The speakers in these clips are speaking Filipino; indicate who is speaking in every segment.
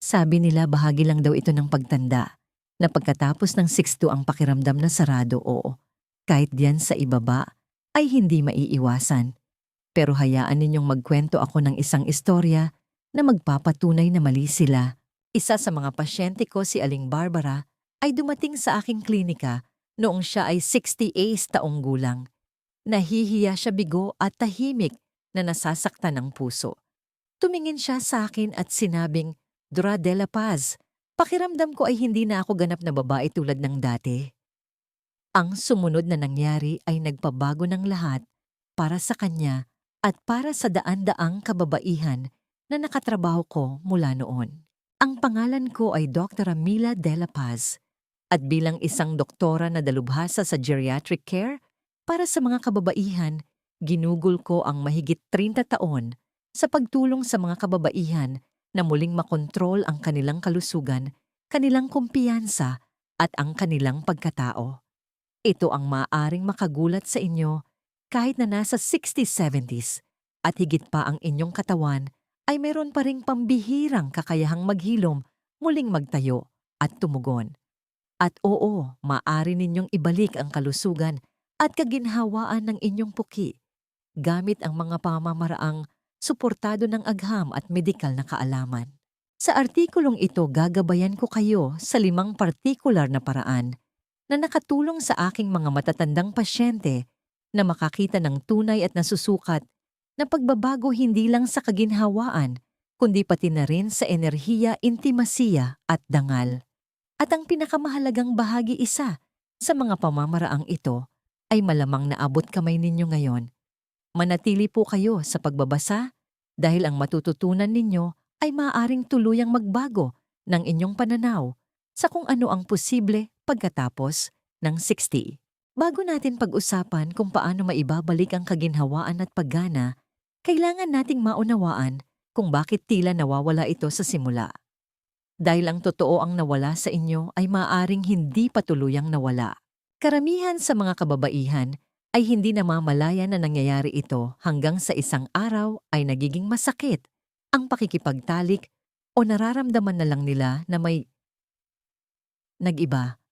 Speaker 1: Sabi nila bahagi lang daw ito ng pagtanda, na pagkatapos ng 6 ang pakiramdam na sarado oo. Kahit diyan sa ibaba, ay hindi maiiwasan. Pero hayaan ninyong magkwento ako ng isang istorya na magpapatunay na mali sila. Isa sa mga pasyente ko si Aling Barbara ay dumating sa aking klinika noong siya ay 68 taong gulang. Nahihiya siya bigo at tahimik na nasasaktan ng puso. Tumingin siya sa akin at sinabing, Dura de la Paz, pakiramdam ko ay hindi na ako ganap na babae tulad ng dati. Ang sumunod na nangyari ay nagpabago ng lahat para sa kanya at para sa daan-daang kababaihan na nakatrabaho ko mula noon. Ang pangalan ko ay Dr. Mila De La Paz at bilang isang doktora na dalubhasa sa geriatric care para sa mga kababaihan, ginugol ko ang mahigit 30 taon sa pagtulong sa mga kababaihan na muling makontrol ang kanilang kalusugan, kanilang kumpiyansa at ang kanilang pagkatao. Ito ang maaaring makagulat sa inyo kahit na nasa 60s, 70s at higit pa ang inyong katawan ay mayroon pa ring pambihirang kakayahang maghilom, muling magtayo at tumugon. At oo, maaari ninyong ibalik ang kalusugan at kaginhawaan ng inyong puki gamit ang mga pamamaraang suportado ng agham at medikal na kaalaman. Sa artikulong ito gagabayan ko kayo sa limang partikular na paraan na nakatulong sa aking mga matatandang pasyente na makakita ng tunay at nasusukat na pagbabago hindi lang sa kaginhawaan, kundi pati na rin sa enerhiya, intimasiya at dangal. At ang pinakamahalagang bahagi isa sa mga pamamaraang ito ay malamang naabot kamay ninyo ngayon Manatili po kayo sa pagbabasa dahil ang matututunan ninyo ay maaaring tuluyang magbago ng inyong pananaw sa kung ano ang posible pagkatapos ng 60. Bago natin pag-usapan kung paano maibabalik ang kaginhawaan at paggana, kailangan nating maunawaan kung bakit tila nawawala ito sa simula. Dahil ang totoo ang nawala sa inyo ay maaaring hindi patuluyang nawala. Karamihan sa mga kababaihan ay hindi namamalaya na nangyayari ito hanggang sa isang araw ay nagiging masakit ang pakikipagtalik o nararamdaman na lang nila na may nag-iba.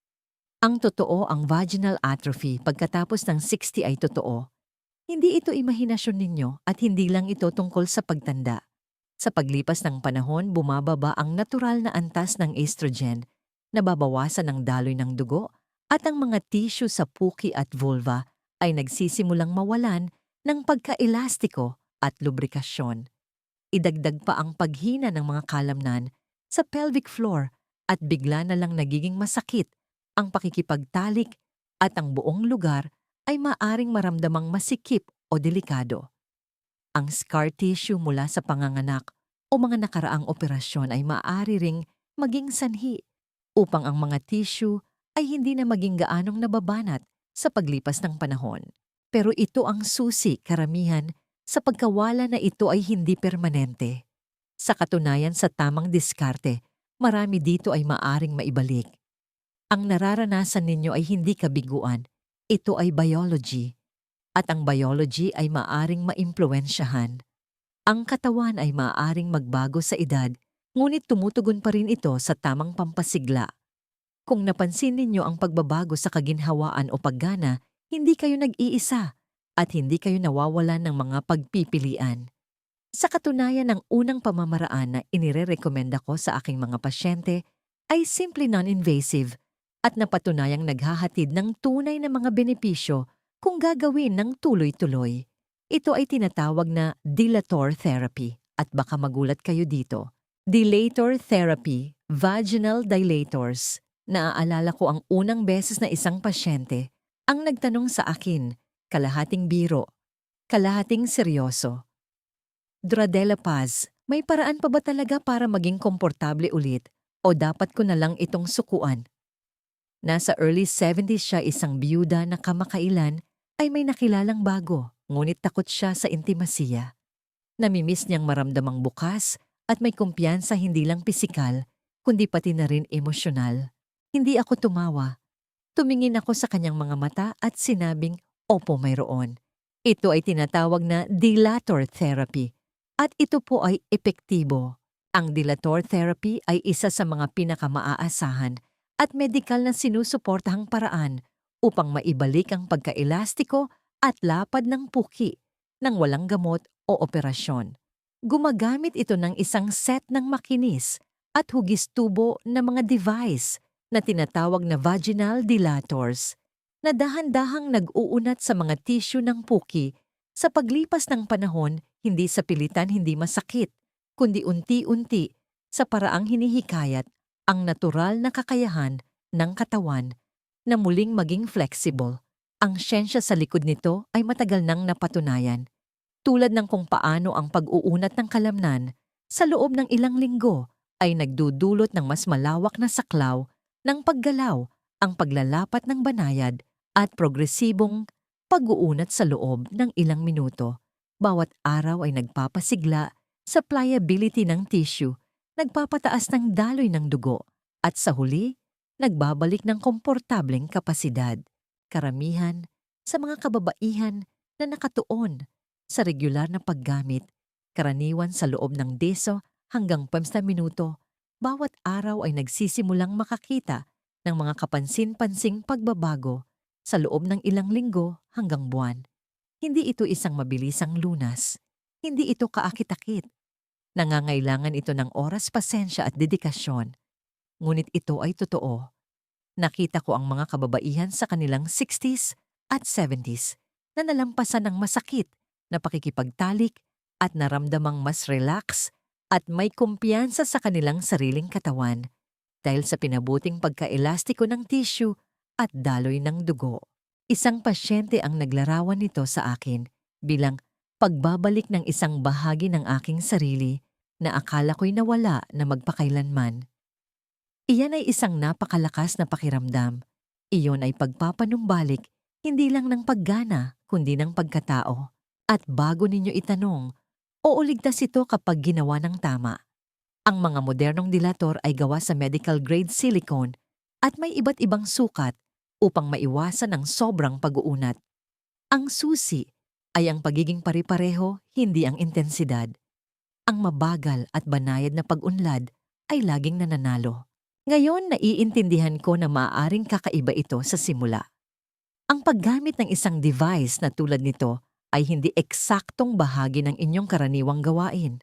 Speaker 1: Ang totoo ang vaginal atrophy pagkatapos ng 60 ay totoo. Hindi ito imahinasyon ninyo at hindi lang ito tungkol sa pagtanda. Sa paglipas ng panahon, bumababa ang natural na antas ng estrogen, nababawasan ang daloy ng dugo, at ang mga tissue sa puki at vulva ay nagsisimulang mawalan ng pagkaelastiko at lubrikasyon. Idagdag pa ang paghina ng mga kalamnan sa pelvic floor at bigla na lang nagiging masakit ang pakikipagtalik at ang buong lugar ay maaring maramdamang masikip o delikado. Ang scar tissue mula sa panganganak o mga nakaraang operasyon ay maaari ring maging sanhi upang ang mga tissue ay hindi na maging gaanong nababanat sa paglipas ng panahon. Pero ito ang susi karamihan sa pagkawala na ito ay hindi permanente. Sa katunayan sa tamang diskarte, marami dito ay maaring maibalik. Ang nararanasan ninyo ay hindi kabiguan, ito ay biology. At ang biology ay maaring maimpluensyahan. Ang katawan ay maaring magbago sa edad, ngunit tumutugon pa rin ito sa tamang pampasigla kung napansin ninyo ang pagbabago sa kaginhawaan o paggana, hindi kayo nag-iisa at hindi kayo nawawalan ng mga pagpipilian. Sa katunayan ng unang pamamaraan na inirerekomenda ko sa aking mga pasyente ay simply non-invasive at napatunayang naghahatid ng tunay na mga benepisyo kung gagawin ng tuloy-tuloy. Ito ay tinatawag na dilator therapy at baka magulat kayo dito. Dilator therapy, vaginal dilators, Naaalala ko ang unang beses na isang pasyente ang nagtanong sa akin, kalahating biro, kalahating seryoso. Dradela Paz, may paraan pa ba talaga para maging komportable ulit o dapat ko na lang itong sukuan? Nasa early 70s siya isang biyuda na kamakailan ay may nakilalang bago, ngunit takot siya sa intimasiya. Namimiss niyang maramdamang bukas at may kumpiyansa hindi lang pisikal, kundi pati na rin emosyonal. Hindi ako tumawa. Tumingin ako sa kanyang mga mata at sinabing, Opo, mayroon. Ito ay tinatawag na dilator therapy at ito po ay epektibo. Ang dilator therapy ay isa sa mga pinakamaaasahan at medikal na sinusuportahang paraan upang maibalik ang pagkaelastiko at lapad ng puki nang walang gamot o operasyon. Gumagamit ito ng isang set ng makinis at hugis tubo na mga device na tinatawag na vaginal dilators na dahan-dahang nag-uunat sa mga tissue ng puki sa paglipas ng panahon hindi sa pilitan hindi masakit, kundi unti-unti sa paraang hinihikayat ang natural na kakayahan ng katawan na muling maging flexible. Ang siyensya sa likod nito ay matagal nang napatunayan, tulad ng kung paano ang pag-uunat ng kalamnan sa loob ng ilang linggo ay nagdudulot ng mas malawak na saklaw ng paggalaw, ang paglalapat ng banayad at progresibong pag-uunat sa loob ng ilang minuto. Bawat araw ay nagpapasigla sa pliability ng tissue, nagpapataas ng daloy ng dugo, at sa huli, nagbabalik ng komportableng kapasidad. Karamihan sa mga kababaihan na nakatuon sa regular na paggamit, karaniwan sa loob ng deso hanggang 15 minuto, bawat araw ay nagsisimulang makakita ng mga kapansin-pansing pagbabago sa loob ng ilang linggo hanggang buwan. Hindi ito isang mabilisang lunas. Hindi ito kaakit-akit. Nangangailangan ito ng oras, pasensya at dedikasyon. Ngunit ito ay totoo. Nakita ko ang mga kababaihan sa kanilang 60s at 70s na nalampasan ng masakit na pakikipagtalik at naramdamang mas relax at may kumpiyansa sa kanilang sariling katawan dahil sa pinabuting pagkaelastiko ng tissue at daloy ng dugo. Isang pasyente ang naglarawan nito sa akin bilang pagbabalik ng isang bahagi ng aking sarili na akala ko'y nawala na magpakailanman. Iyan ay isang napakalakas na pakiramdam. Iyon ay pagpapanumbalik hindi lang ng paggana kundi ng pagkatao. At bago ninyo itanong, oo ito kapag ginawa ng tama. Ang mga modernong dilator ay gawa sa medical grade silicone at may iba't ibang sukat upang maiwasan ang sobrang pag-uunat. Ang susi ay ang pagiging pari-pareho, hindi ang intensidad. Ang mabagal at banayad na pag-unlad ay laging nananalo. Ngayon, naiintindihan ko na maaaring kakaiba ito sa simula. Ang paggamit ng isang device na tulad nito ay hindi eksaktong bahagi ng inyong karaniwang gawain.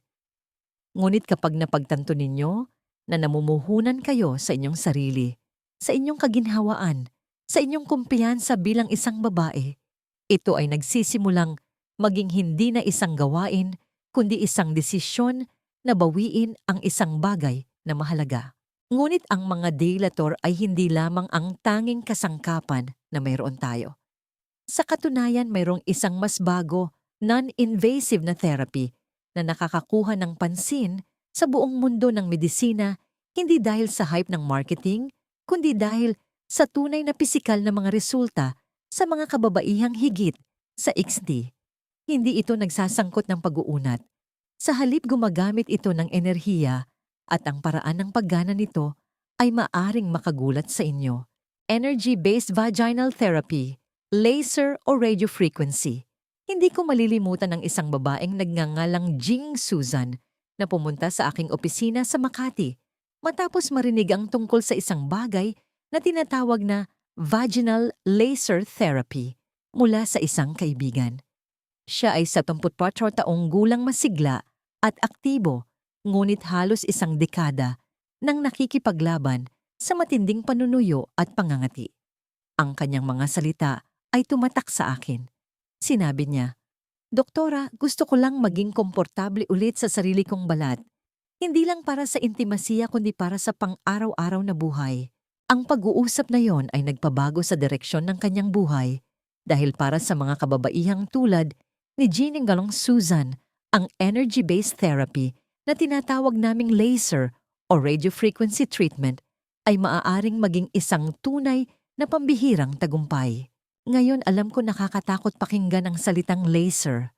Speaker 1: Ngunit kapag napagtanto ninyo na namumuhunan kayo sa inyong sarili, sa inyong kaginhawaan, sa inyong kumpiyansa bilang isang babae, ito ay nagsisimulang maging hindi na isang gawain, kundi isang desisyon na bawiin ang isang bagay na mahalaga. Ngunit ang mga dilator ay hindi lamang ang tanging kasangkapan na mayroon tayo. Sa katunayan, mayroong isang mas bago, non-invasive na therapy na nakakakuha ng pansin sa buong mundo ng medisina hindi dahil sa hype ng marketing, kundi dahil sa tunay na pisikal na mga resulta sa mga kababaihang higit sa XD. Hindi ito nagsasangkot ng pag-uunat. Sa halip gumagamit ito ng enerhiya at ang paraan ng paggana nito ay maaring makagulat sa inyo. Energy-based vaginal therapy, laser o radiofrequency. Hindi ko malilimutan ang isang babaeng nagngangalang Jing Susan na pumunta sa aking opisina sa Makati matapos marinig ang tungkol sa isang bagay na tinatawag na vaginal laser therapy mula sa isang kaibigan. Siya ay 74 taong gulang masigla at aktibo ngunit halos isang dekada nang nakikipaglaban sa matinding panunuyo at pangangati. Ang kanyang mga salita ay tumatak sa akin. Sinabi niya, Doktora, gusto ko lang maging komportable ulit sa sarili kong balat. Hindi lang para sa intimasiya kundi para sa pang-araw-araw na buhay. Ang pag-uusap na yon ay nagpabago sa direksyon ng kanyang buhay dahil para sa mga kababaihang tulad ni Galong Susan, ang energy-based therapy na tinatawag naming laser o radiofrequency treatment ay maaaring maging isang tunay na pambihirang tagumpay. Ngayon alam ko nakakatakot pakinggan ang salitang laser.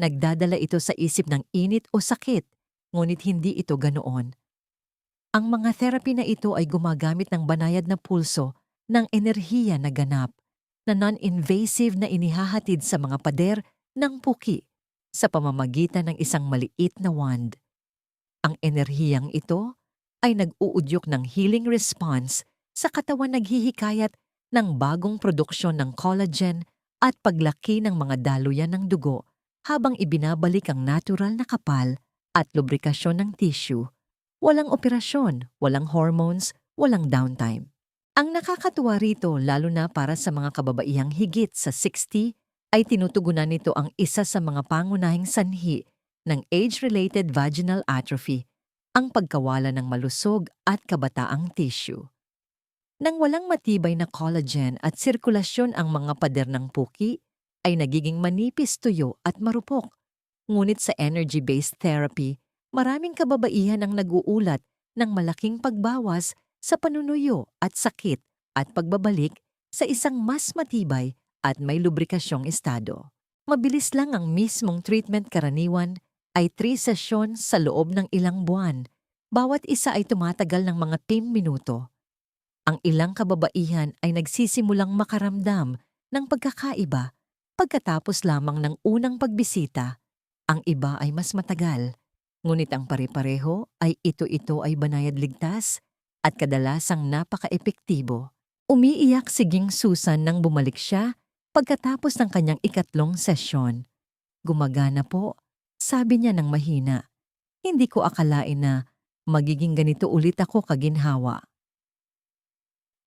Speaker 1: Nagdadala ito sa isip ng init o sakit, ngunit hindi ito ganoon. Ang mga therapy na ito ay gumagamit ng banayad na pulso ng enerhiya na ganap na non-invasive na inihahatid sa mga pader ng puki sa pamamagitan ng isang maliit na wand. Ang enerhiyang ito ay nag-uudyok ng healing response sa katawan naghihikayat ng bagong produksyon ng collagen at paglaki ng mga daluyan ng dugo habang ibinabalik ang natural na kapal at lubrikasyon ng tissue. Walang operasyon, walang hormones, walang downtime. Ang nakakatuwa rito lalo na para sa mga kababaihang higit sa 60 ay tinutugunan nito ang isa sa mga pangunahing sanhi ng age-related vaginal atrophy, ang pagkawala ng malusog at kabataang tissue. Nang walang matibay na collagen at sirkulasyon ang mga pader ng puki, ay nagiging manipis tuyo at marupok. Ngunit sa energy-based therapy, maraming kababaihan ang naguulat ng malaking pagbawas sa panunuyo at sakit at pagbabalik sa isang mas matibay at may lubrikasyong estado. Mabilis lang ang mismong treatment karaniwan ay 3 sesyon sa loob ng ilang buwan. Bawat isa ay tumatagal ng mga 10 minuto. Ang ilang kababaihan ay nagsisimulang makaramdam ng pagkakaiba pagkatapos lamang ng unang pagbisita. Ang iba ay mas matagal. Ngunit ang pare-pareho ay ito-ito ay banayad ligtas at kadalasang napaka-epektibo. Umiiyak si Ging Susan nang bumalik siya pagkatapos ng kanyang ikatlong sesyon. Gumagana po, sabi niya ng mahina. Hindi ko akalain na magiging ganito ulit ako kaginhawa.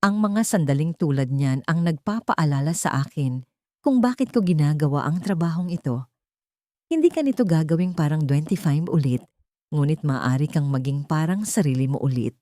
Speaker 1: Ang mga sandaling tulad niyan ang nagpapaalala sa akin kung bakit ko ginagawa ang trabahong ito. Hindi ka nito gagawing parang 25 ulit, ngunit maaari kang maging parang sarili mo ulit.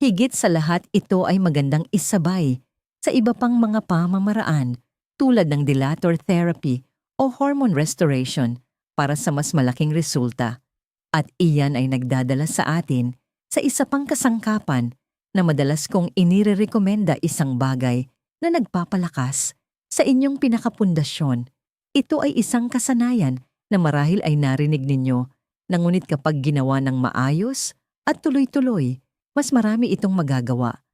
Speaker 1: Higit sa lahat ito ay magandang isabay sa iba pang mga pamamaraan tulad ng dilator therapy o hormone restoration para sa mas malaking resulta. At iyan ay nagdadala sa atin sa isa pang kasangkapan na madalas kong inirerekomenda isang bagay na nagpapalakas sa inyong pinakapundasyon. Ito ay isang kasanayan na marahil ay narinig ninyo na ngunit kapag ginawa ng maayos at tuloy-tuloy, mas marami itong magagawa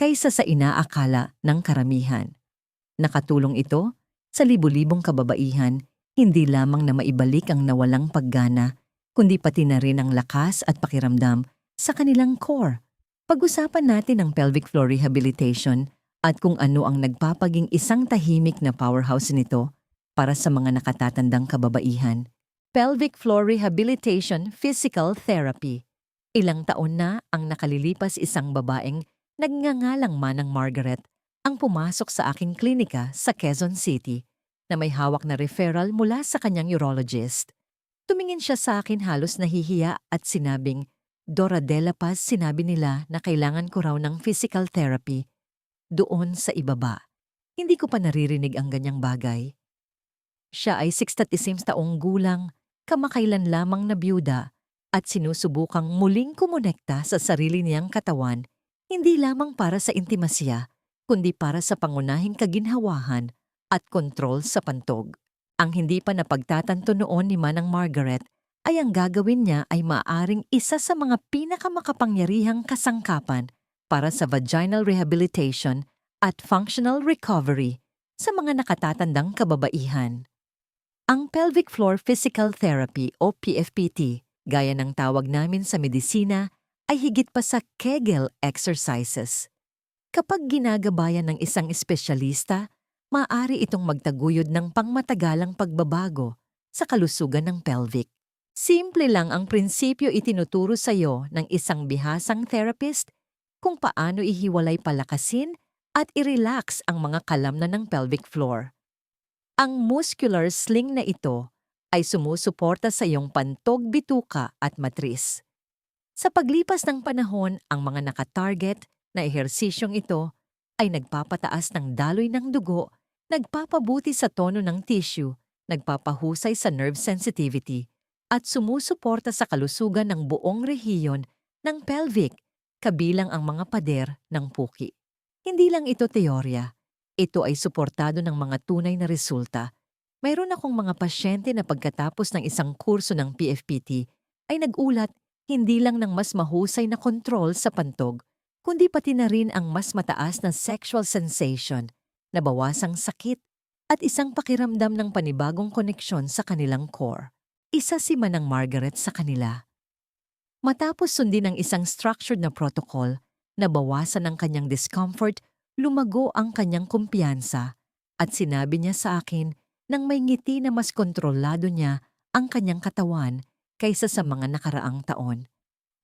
Speaker 1: kaysa sa inaakala ng karamihan. Nakatulong ito sa libu-libong kababaihan hindi lamang na maibalik ang nawalang paggana, kundi pati na rin ang lakas at pakiramdam sa kanilang core pag-usapan natin ang pelvic floor rehabilitation at kung ano ang nagpapaging isang tahimik na powerhouse nito para sa mga nakatatandang kababaihan. Pelvic Floor Rehabilitation Physical Therapy. Ilang taon na ang nakalilipas isang babaeng nagngangalang Manang Margaret ang pumasok sa aking klinika sa Quezon City na may hawak na referral mula sa kanyang urologist. Tumingin siya sa akin halos nahihiya at sinabing, Dora Dela Paz sinabi nila na kailangan ko raw ng physical therapy. Doon sa ibaba. Hindi ko pa naririnig ang ganyang bagay. Siya ay 66 taong gulang, kamakailan lamang na byuda, at sinusubukang muling kumonekta sa sarili niyang katawan, hindi lamang para sa intimasya, kundi para sa pangunahing kaginhawahan at kontrol sa pantog. Ang hindi pa napagtatanto noon ni Manang Margaret ay ang gagawin niya ay maaring isa sa mga pinakamakapangyarihang kasangkapan para sa vaginal rehabilitation at functional recovery sa mga nakatatandang kababaihan. Ang pelvic floor physical therapy o PFPT, gaya ng tawag namin sa medisina, ay higit pa sa Kegel exercises. Kapag ginagabayan ng isang espesyalista, maaari itong magtaguyod ng pangmatagalang pagbabago sa kalusugan ng pelvic. Simple lang ang prinsipyo itinuturo sa iyo ng isang bihasang therapist kung paano ihiwalay palakasin at i-relax ang mga kalamna ng pelvic floor. Ang muscular sling na ito ay sumusuporta sa iyong pantog bituka at matris. Sa paglipas ng panahon, ang mga nakatarget na ehersisyong ito ay nagpapataas ng daloy ng dugo, nagpapabuti sa tono ng tissue, nagpapahusay sa nerve sensitivity, at sumusuporta sa kalusugan ng buong rehiyon ng pelvic, kabilang ang mga pader ng puki. Hindi lang ito teorya, ito ay suportado ng mga tunay na resulta. Mayroon akong mga pasyente na pagkatapos ng isang kurso ng PFPT ay nagulat hindi lang ng mas mahusay na kontrol sa pantog, kundi pati na rin ang mas mataas na sexual sensation, nabawasang sakit, at isang pakiramdam ng panibagong koneksyon sa kanilang core. Isa si Manang Margaret sa kanila. Matapos sundin ang isang structured na protocol, nabawasan ang kanyang discomfort, lumago ang kanyang kumpiyansa, at sinabi niya sa akin nang may ngiti na mas kontrolado niya ang kanyang katawan kaysa sa mga nakaraang taon.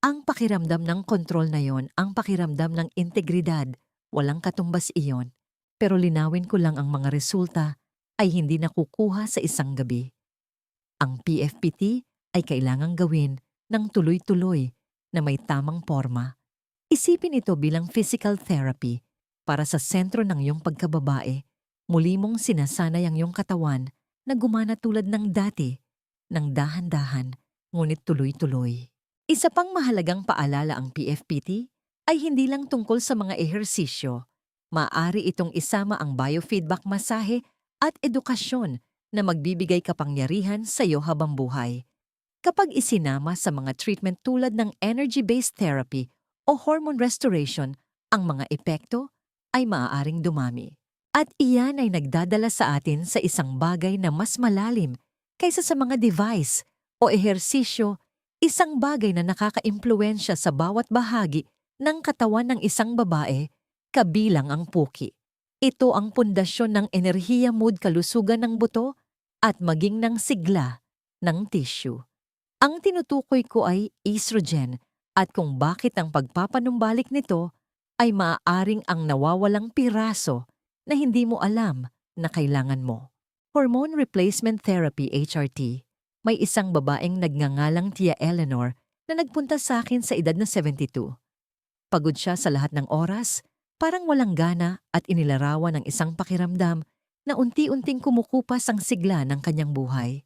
Speaker 1: Ang pakiramdam ng kontrol na yon ang pakiramdam ng integridad, walang katumbas iyon. Pero linawin ko lang ang mga resulta ay hindi nakukuha sa isang gabi. Ang PFPT ay kailangang gawin ng tuloy-tuloy na may tamang forma. Isipin ito bilang physical therapy para sa sentro ng iyong pagkababae. Muli mong sinasanay ang iyong katawan na gumana tulad ng dati, ng dahan-dahan, ngunit tuloy-tuloy. Isa pang mahalagang paalala ang PFPT ay hindi lang tungkol sa mga ehersisyo. Maaari itong isama ang biofeedback masahe at edukasyon na magbibigay kapangyarihan sa iyo habang buhay. Kapag isinama sa mga treatment tulad ng energy-based therapy o hormone restoration, ang mga epekto ay maaaring dumami. At iyan ay nagdadala sa atin sa isang bagay na mas malalim kaysa sa mga device o ehersisyo, isang bagay na nakaka-impluensya sa bawat bahagi ng katawan ng isang babae, kabilang ang puki. Ito ang pundasyon ng enerhiya mood kalusugan ng buto at maging ng sigla ng tissue. Ang tinutukoy ko ay estrogen at kung bakit ang pagpapanumbalik nito ay maaaring ang nawawalang piraso na hindi mo alam na kailangan mo. Hormone Replacement Therapy HRT, may isang babaeng nagngangalang Tia Eleanor na nagpunta sa akin sa edad na 72. Pagod siya sa lahat ng oras, parang walang gana at inilarawan ng isang pakiramdam na unti-unting kumukupas ang sigla ng kanyang buhay.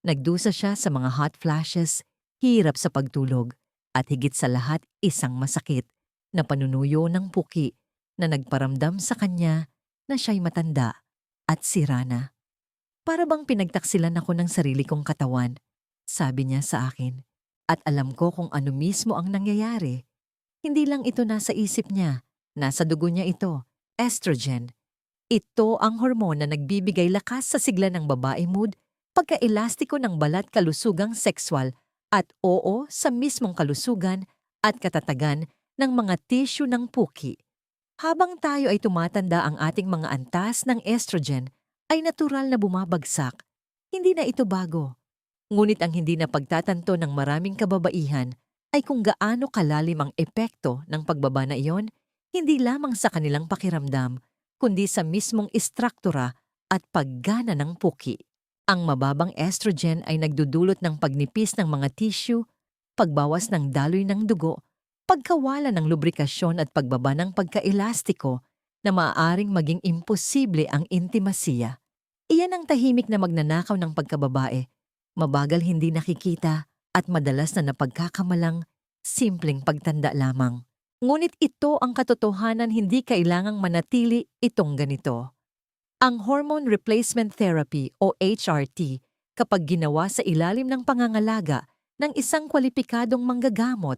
Speaker 1: Nagdusa siya sa mga hot flashes, hirap sa pagtulog, at higit sa lahat isang masakit na panunuyo ng puki na nagparamdam sa kanya na siya'y matanda at sirana. Para bang pinagtaksilan ako ng sarili kong katawan, sabi niya sa akin, at alam ko kung ano mismo ang nangyayari. Hindi lang ito nasa isip niya, nasa dugo niya ito, estrogen. Ito ang hormon na nagbibigay lakas sa sigla ng babae mood, pagkaelastiko ng balat kalusugang sexual at oo sa mismong kalusugan at katatagan ng mga tissue ng puki. Habang tayo ay tumatanda ang ating mga antas ng estrogen ay natural na bumabagsak. Hindi na ito bago. Ngunit ang hindi na pagtatanto ng maraming kababaihan ay kung gaano kalalim ang epekto ng pagbaba na iyon, hindi lamang sa kanilang pakiramdam, kundi sa mismong istruktura at paggana ng puki. Ang mababang estrogen ay nagdudulot ng pagnipis ng mga tissue, pagbawas ng daloy ng dugo, pagkawala ng lubrikasyon at pagbaba ng pagkaelastiko na maaaring maging imposible ang intimasiya. Iyan ang tahimik na magnanakaw ng pagkababae, mabagal hindi nakikita at madalas na napagkakamalang simpleng pagtanda lamang. Ngunit ito ang katotohanan hindi kailangang manatili itong ganito. Ang hormone replacement therapy o HRT kapag ginawa sa ilalim ng pangangalaga ng isang kwalipikadong manggagamot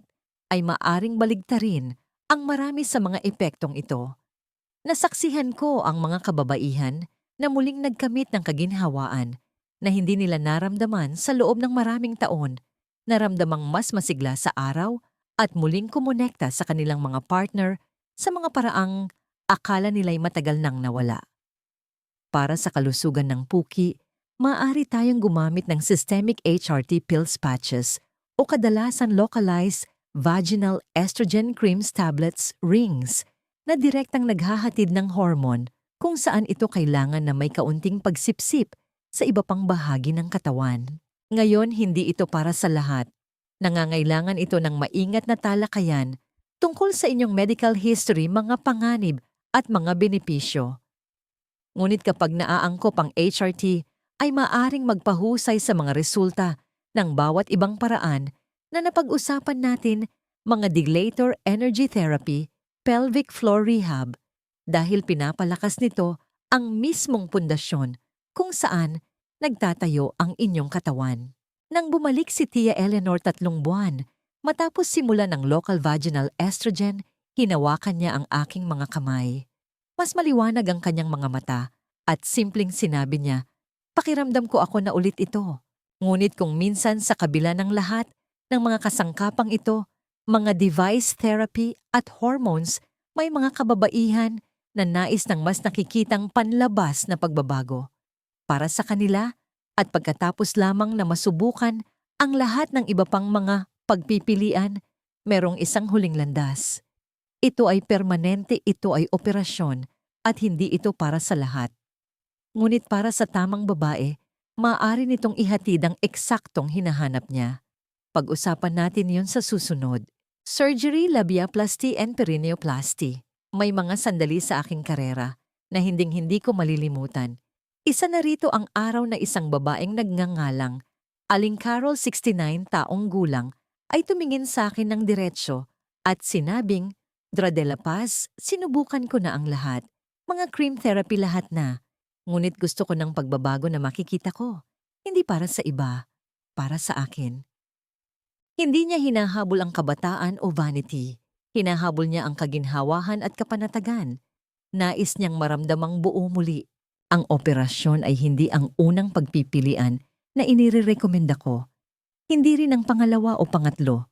Speaker 1: ay maaring baligtarin ang marami sa mga epektong ito. Nasaksihan ko ang mga kababaihan na muling nagkamit ng kaginhawaan na hindi nila naramdaman sa loob ng maraming taon naramdamang mas masigla sa araw at muling kumonekta sa kanilang mga partner sa mga paraang akala nila'y matagal nang nawala. Para sa kalusugan ng puki, maaari tayong gumamit ng systemic HRT pills patches o kadalasan localized vaginal estrogen creams tablets rings na direktang naghahatid ng hormone kung saan ito kailangan na may kaunting pagsipsip sa iba pang bahagi ng katawan. Ngayon, hindi ito para sa lahat. Nangangailangan ito ng maingat na talakayan tungkol sa inyong medical history, mga panganib at mga benepisyo. Ngunit kapag naaangkop ang HRT, ay maaring magpahusay sa mga resulta ng bawat ibang paraan na napag-usapan natin mga dilator energy therapy, pelvic floor rehab, dahil pinapalakas nito ang mismong pundasyon kung saan nagtatayo ang inyong katawan. Nang bumalik si Tia Eleanor tatlong buwan, matapos simula ng local vaginal estrogen, hinawakan niya ang aking mga kamay. Mas maliwanag ang kanyang mga mata at simpleng sinabi niya, pakiramdam ko ako na ulit ito. Ngunit kung minsan sa kabila ng lahat, ng mga kasangkapang ito, mga device therapy at hormones, may mga kababaihan na nais ng mas nakikitang panlabas na pagbabago. Para sa kanila at pagkatapos lamang na masubukan ang lahat ng iba pang mga pagpipilian, merong isang huling landas. Ito ay permanente, ito ay operasyon at hindi ito para sa lahat. Ngunit para sa tamang babae, maaari nitong ihatid ang eksaktong hinahanap niya. Pag-usapan natin yon sa susunod. Surgery, labiaplasty, and perineoplasty. May mga sandali sa aking karera na hinding-hindi ko malilimutan. Isa na rito ang araw na isang babaeng nagngangalang, Aling Carol 69 taong gulang, ay tumingin sa akin ng diretsyo at sinabing, Dra de la Paz, sinubukan ko na ang lahat. Mga cream therapy lahat na. Ngunit gusto ko ng pagbabago na makikita ko. Hindi para sa iba, para sa akin. Hindi niya hinahabol ang kabataan o vanity. Hinahabol niya ang kaginhawahan at kapanatagan. Nais niyang maramdamang buo muli. Ang operasyon ay hindi ang unang pagpipilian na inirerekomenda ko. Hindi rin ang pangalawa o pangatlo.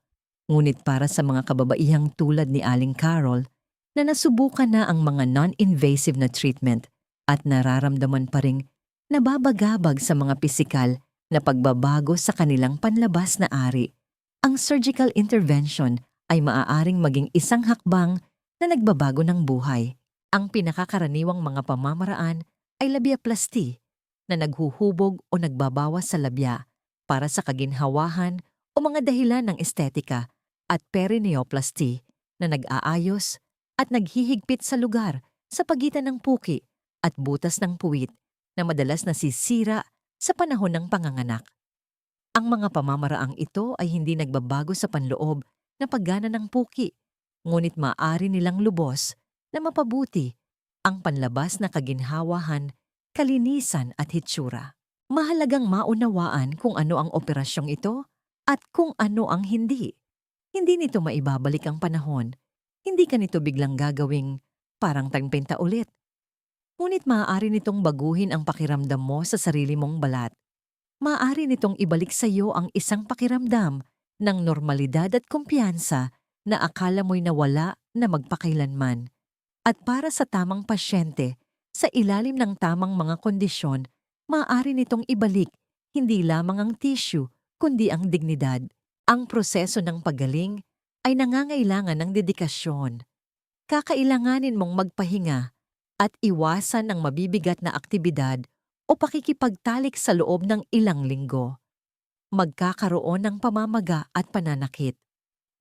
Speaker 1: Ngunit para sa mga kababaihang tulad ni Aling Carol na nasubukan na ang mga non-invasive na treatment at nararamdaman pa ring nababagabag sa mga pisikal na pagbabago sa kanilang panlabas na ari, ang surgical intervention ay maaaring maging isang hakbang na nagbabago ng buhay. Ang pinakakaraniwang mga pamamaraan ay labiaplasty na naghuhubog o nagbabawas sa labya para sa kaginhawahan o mga dahilan ng estetika at perineoplasty na nag-aayos at naghihigpit sa lugar sa pagitan ng puki at butas ng puwit na madalas nasisira sa panahon ng panganganak. Ang mga pamamaraang ito ay hindi nagbabago sa panloob na paggana ng puki, ngunit maaari nilang lubos na mapabuti ang panlabas na kaginhawahan, kalinisan at hitsura. Mahalagang maunawaan kung ano ang operasyong ito at kung ano ang hindi. Hindi nito maibabalik ang panahon. Hindi ka nito biglang gagawing parang tangpenta ulit. Ngunit maaari nitong baguhin ang pakiramdam mo sa sarili mong balat. Maaari nitong ibalik sa iyo ang isang pakiramdam ng normalidad at kumpiyansa na akala mo'y nawala na magpakailanman. At para sa tamang pasyente, sa ilalim ng tamang mga kondisyon, maaari nitong ibalik hindi lamang ang tissue, kundi ang dignidad. Ang proseso ng paggaling ay nangangailangan ng dedikasyon. Kakailanganin mong magpahinga at iwasan ng mabibigat na aktibidad o pakikipagtalik sa loob ng ilang linggo. Magkakaroon ng pamamaga at pananakit.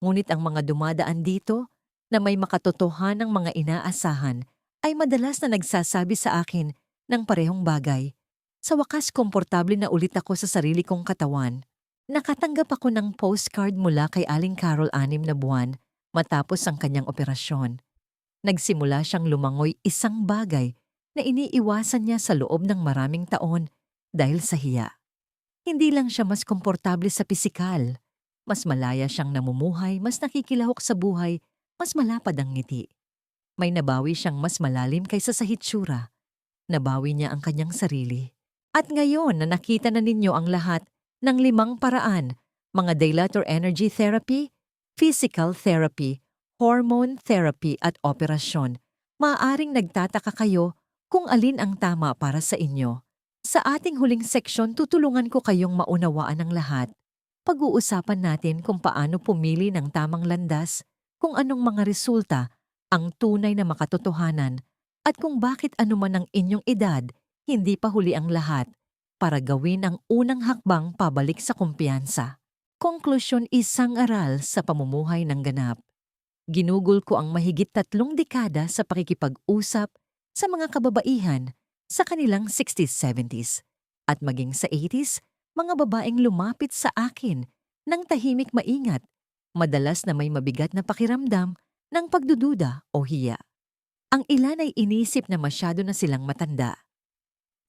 Speaker 1: Ngunit ang mga dumadaan dito na may makatotohan ng mga inaasahan ay madalas na nagsasabi sa akin ng parehong bagay. Sa wakas komportable na ulit ako sa sarili kong katawan. Nakatanggap ako ng postcard mula kay Aling Carol anim na buwan matapos ang kanyang operasyon. Nagsimula siyang lumangoy isang bagay na iniiwasan niya sa loob ng maraming taon dahil sa hiya. Hindi lang siya mas komportable sa pisikal, mas malaya siyang namumuhay, mas nakikilahok sa buhay, mas malapad ang ngiti. May nabawi siyang mas malalim kaysa sa hitsura. Nabawi niya ang kanyang sarili. At ngayon na nakita na ninyo ang lahat ng limang paraan, mga dilator energy therapy, physical therapy, hormone therapy at operasyon, maaaring nagtataka kayo kung alin ang tama para sa inyo. Sa ating huling seksyon, tutulungan ko kayong maunawaan ang lahat. Pag-uusapan natin kung paano pumili ng tamang landas, kung anong mga resulta, ang tunay na makatotohanan, at kung bakit anuman ang inyong edad, hindi pa huli ang lahat para gawin ang unang hakbang pabalik sa kumpiyansa. Konklusyon isang aral sa pamumuhay ng ganap. Ginugol ko ang mahigit tatlong dekada sa pakikipag-usap sa mga kababaihan sa kanilang 60s, 70s at maging sa 80s, mga babaeng lumapit sa akin ng tahimik maingat, madalas na may mabigat na pakiramdam ng pagdududa o hiya. Ang ilan ay inisip na masyado na silang matanda.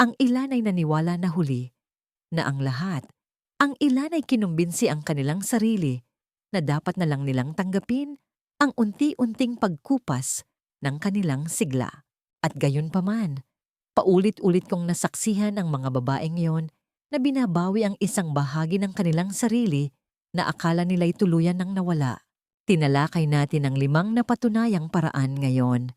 Speaker 1: Ang ilan ay naniwala na huli na ang lahat, ang ilan ay kinumbinsi ang kanilang sarili na dapat na lang nilang tanggapin ang unti-unting pagkupas ng kanilang sigla. At gayon pa man, paulit-ulit kong nasaksihan ang mga babaeng yon na binabawi ang isang bahagi ng kanilang sarili na akala nila'y tuluyan ng nawala. Tinalakay natin ang limang napatunayang paraan ngayon.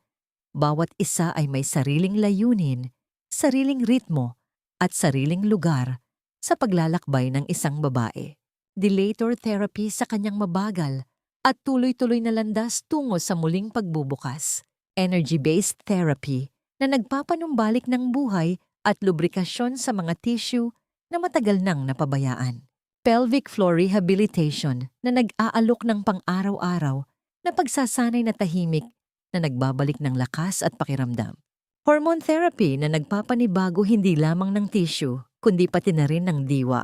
Speaker 1: Bawat isa ay may sariling layunin, sariling ritmo, at sariling lugar sa paglalakbay ng isang babae. Delator therapy sa kanyang mabagal at tuloy-tuloy na landas tungo sa muling pagbubukas. Energy-based therapy na nagpapanumbalik ng buhay at lubrikasyon sa mga tissue na matagal nang napabayaan. Pelvic floor rehabilitation na nag-aalok ng pang-araw-araw na pagsasanay na tahimik na nagbabalik ng lakas at pakiramdam. Hormone therapy na nagpapanibago hindi lamang ng tissue, kundi pati na rin ng diwa.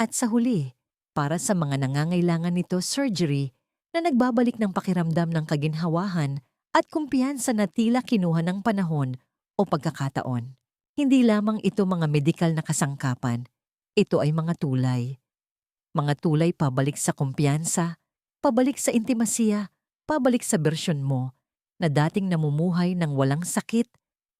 Speaker 1: At sa huli, para sa mga nangangailangan nito surgery na nagbabalik ng pakiramdam ng kaginhawahan at kumpiyansa na tila kinuha ng panahon o pagkakataon. Hindi lamang ito mga medikal na kasangkapan, ito ay mga tulay. Mga tulay pabalik sa kumpiyansa, pabalik sa intimasiya, pabalik sa bersyon mo na dating namumuhay ng walang sakit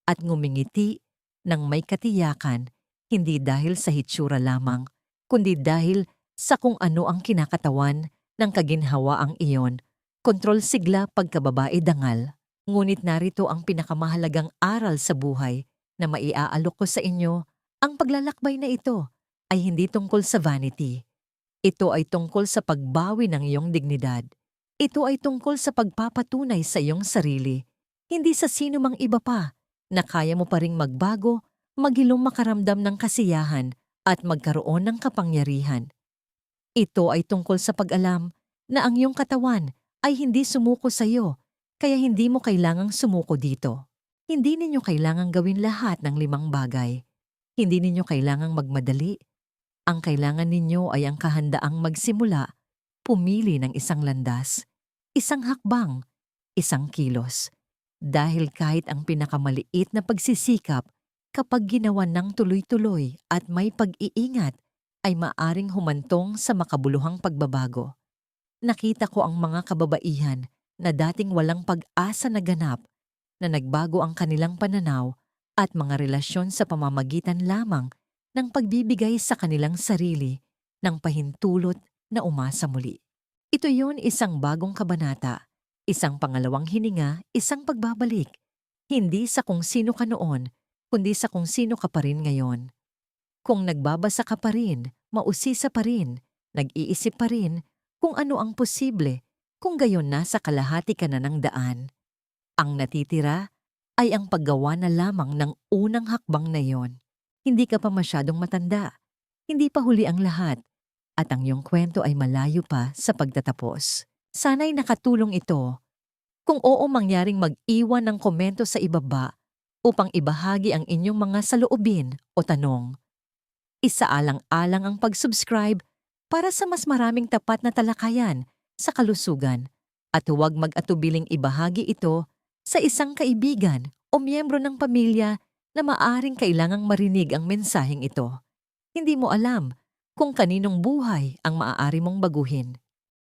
Speaker 1: at ngumingiti ng may katiyakan hindi dahil sa hitsura lamang, kundi dahil sa kung ano ang kinakatawan ng kaginhawaang iyon, kontrol sigla pagkababae dangal. Ngunit narito ang pinakamahalagang aral sa buhay na maiaalok ko sa inyo, ang paglalakbay na ito ay hindi tungkol sa vanity. Ito ay tungkol sa pagbawi ng iyong dignidad. Ito ay tungkol sa pagpapatunay sa iyong sarili, hindi sa sino mang iba pa, na kaya mo pa ring magbago, maghilom makaramdam ng kasiyahan at magkaroon ng kapangyarihan. Ito ay tungkol sa pag-alam na ang iyong katawan ay hindi sumuko sa iyo, kaya hindi mo kailangang sumuko dito. Hindi ninyo kailangang gawin lahat ng limang bagay. Hindi ninyo kailangang magmadali. Ang kailangan ninyo ay ang kahandaang magsimula, pumili ng isang landas, isang hakbang, isang kilos. Dahil kahit ang pinakamaliit na pagsisikap, kapag ginawa ng tuloy-tuloy at may pag-iingat, ay maaring humantong sa makabuluhang pagbabago. Nakita ko ang mga kababaihan na dating walang pag-asa na ganap, na nagbago ang kanilang pananaw at mga relasyon sa pamamagitan lamang ng pagbibigay sa kanilang sarili ng pahintulot na umasa muli. Ito yun isang bagong kabanata, isang pangalawang hininga, isang pagbabalik, hindi sa kung sino ka noon, kundi sa kung sino ka pa rin ngayon. Kung nagbabasa ka pa rin, mausisa pa rin, nag-iisip pa rin kung ano ang posible kung gayon nasa kalahati ka na ng daan. Ang natitira ay ang paggawa na lamang ng unang hakbang na yon. Hindi ka pa masyadong matanda, hindi pa huli ang lahat, at ang iyong kwento ay malayo pa sa pagtatapos. Sana'y nakatulong ito. Kung oo mangyaring mag-iwan ng komento sa ibaba upang ibahagi ang inyong mga saloobin o tanong. Isaalang-alang ang pag-subscribe para sa mas maraming tapat na talakayan sa kalusugan at huwag mag-atubiling ibahagi ito sa isang kaibigan o miyembro ng pamilya na maaring kailangang marinig ang mensaheng ito. Hindi mo alam kung kaninong buhay ang maaari mong baguhin.